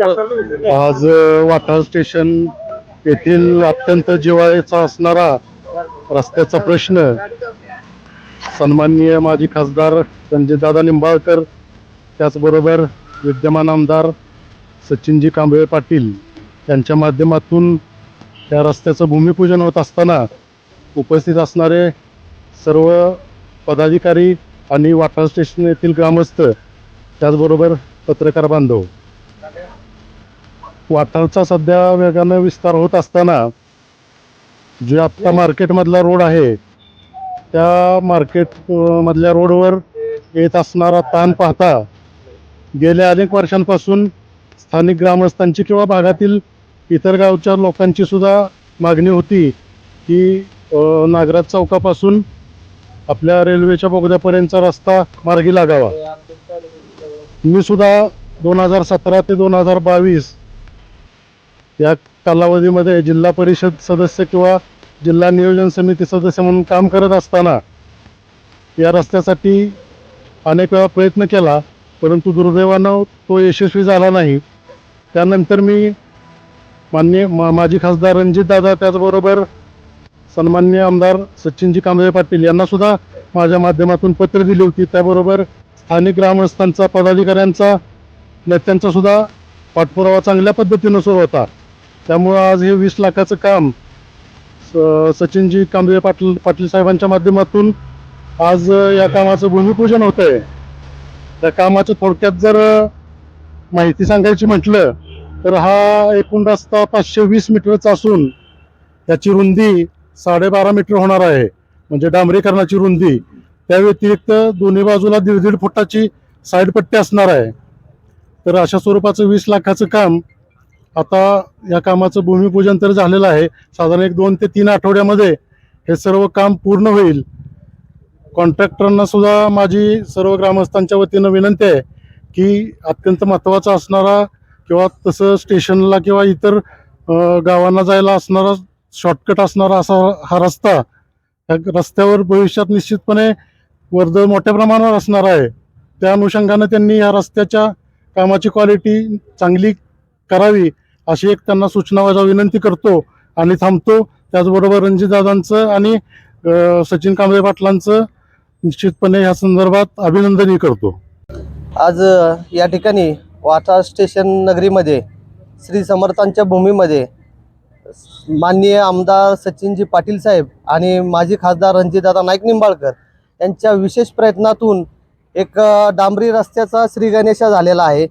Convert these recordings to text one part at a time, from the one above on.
आज वाठार वाटाळ स्टेशन येथील अत्यंत जिवाळ्याचा असणारा रस्त्याचा प्रश्न सन्माननीय माजी खासदार संजयदादा निंबाळकर त्याचबरोबर विद्यमान आमदार सचिनजी कांबळे पाटील यांच्या माध्यमातून या रस्त्याचं भूमिपूजन होत असताना उपस्थित असणारे सर्व पदाधिकारी आणि वाटाळ स्टेशन येथील ग्रामस्थ त्याचबरोबर पत्रकार बांधव वाटाळचा सध्या वेगानं विस्तार होत असताना जे आत्ता मार्केटमधला रोड आहे त्या मार्केट मधल्या रोडवर येत असणारा ताण पाहता गेल्या अनेक वर्षांपासून स्थानिक ग्रामस्थांची किंवा भागातील इतर गावच्या लोकांची सुद्धा मागणी होती की नागराज चौकापासून आपल्या रेल्वेच्या बोगद्यापर्यंतचा रस्ता मार्गी लागावा. मी सुद्धा दोन हजार सतरा ते दोन हजार बावीस या कालावधीमध्ये जिल्हा परिषद सदस्य किंवा जिल्हा नियोजन समिती सदस्य म्हणून काम करत असताना या रस्त्यासाठी अनेक वेळा प्रयत्न केला परंतु दुर्दैवानं तो यशस्वी झाला नाही. त्यानंतर मी मान्य मा माजी खासदार रणजितदादा त्याचबरोबर सन्मान्य आमदार सचिनजी कांबळे पाटील यांनासुद्धा माझ्या माध्यमातून पत्र दिली होती. त्याबरोबर स्थानिक ग्रामस्थांचा पदाधिकाऱ्यांचा नेत्यांचासुद्धा पाठपुरावा चांगल्या पद्धतीनं सुरू होता. त्यामुळं आज हे वीस लाखाचं काम स- सचिनजी कांबळे पाटील पाटील साहेबांच्या माध्यमातून आज या कामाचं भूमिपूजन होत आहे त्या कामाचं थोडक्यात जर माहिती सांगायची म्हटलं तर हा एकूण रस्ता पाचशे वीस मीटरचा असून त्याची रुंदी साडेबारा मीटर होणार आहे. म्हणजे डांबरीकरणाची रुंदी. त्या व्यतिरिक्त दोन्ही बाजूला दीड दीड फुटाची साईड पट्टी असणार आहे. तर अशा स्वरूपाचं वीस लाखाचं काम आता या कामाचं भूमिपूजन तर झालेलं आहे. साधारण एक दोन ते तीन आठवड्यामध्ये हे सर्व काम पूर्ण होईल. कॉन्ट्रॅक्टरांना सुद्धा माझी सर्व ग्रामस्थांच्या वतीनं विनंती आहे की अत्यंत महत्त्वाचा असणारा किंवा तसं स्टेशनला किंवा इतर गावांना जायला असणारा शॉर्टकट असणारा असा हा रस्ता या रस्त्यावर भविष्यात निश्चितपणे वर्दळ मोठ्या प्रमाणावर असणार आहे. त्या अनुषंगानं त्यांनी या रस्त्याच्या कामाची क्वालिटी चांगली करावी. अशी एक त्यांना सूचना माझा विनंती करतो आणि थांबतो. त्याचबरोबर रणजितदादांचं आणि सचिन कांबळे पाटलांचं निश्चितपणे या संदर्भात अभिनंदनही करतो. आज या ठिकाणी वाटा स्टेशन नगरीमध्ये श्री समर्थांच्या भूमीमध्ये माननीय आमदार सचिनजी पाटील साहेब आणि माजी खासदार रणजितदादा नाईक निंबाळकर यांच्या विशेष प्रयत्नातून एक डांबरी रस्त्याचा श्रीगणेशा झालेला आहे.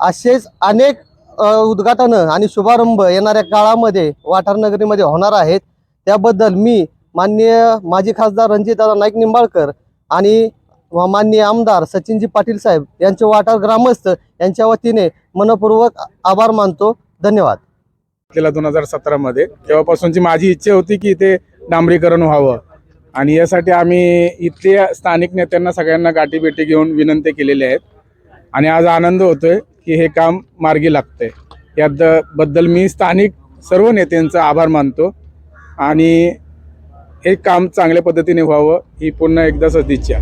असेच अनेक उद्घाटनं आणि शुभारंभ येणाऱ्या काळामध्ये वाठार नगरीमध्ये होणार आहेत. त्याबद्दल मी माननीय माजी खासदार रणजितदादा नाईक निंबाळकर आणि माननीय आमदार सचिनजी पाटील साहेब यांचे वाटार ग्रामस्थ यांच्या वतीने मनपूर्वक आभार मानतो. धन्यवाद. केला दोन हजार सतरामध्ये तेव्हापासूनची माझी इच्छा होती की इथे डांबरीकरण व्हावं. आणि यासाठी आम्ही इथल्या स्थानिक नेत्यांना सगळ्यांना गाठीभेटी घेऊन विनंती केलेली आहेत. आणि आज आनंद होतोय. की हे काम मार्गी लागतंय. याबद्दल मी स्थानिक सर्व नेत्यांचा आभार मानतो आणि हे काम चांगल्या पद्धतीने व्हावं ही पुन्हा एकदा सदिच्छा.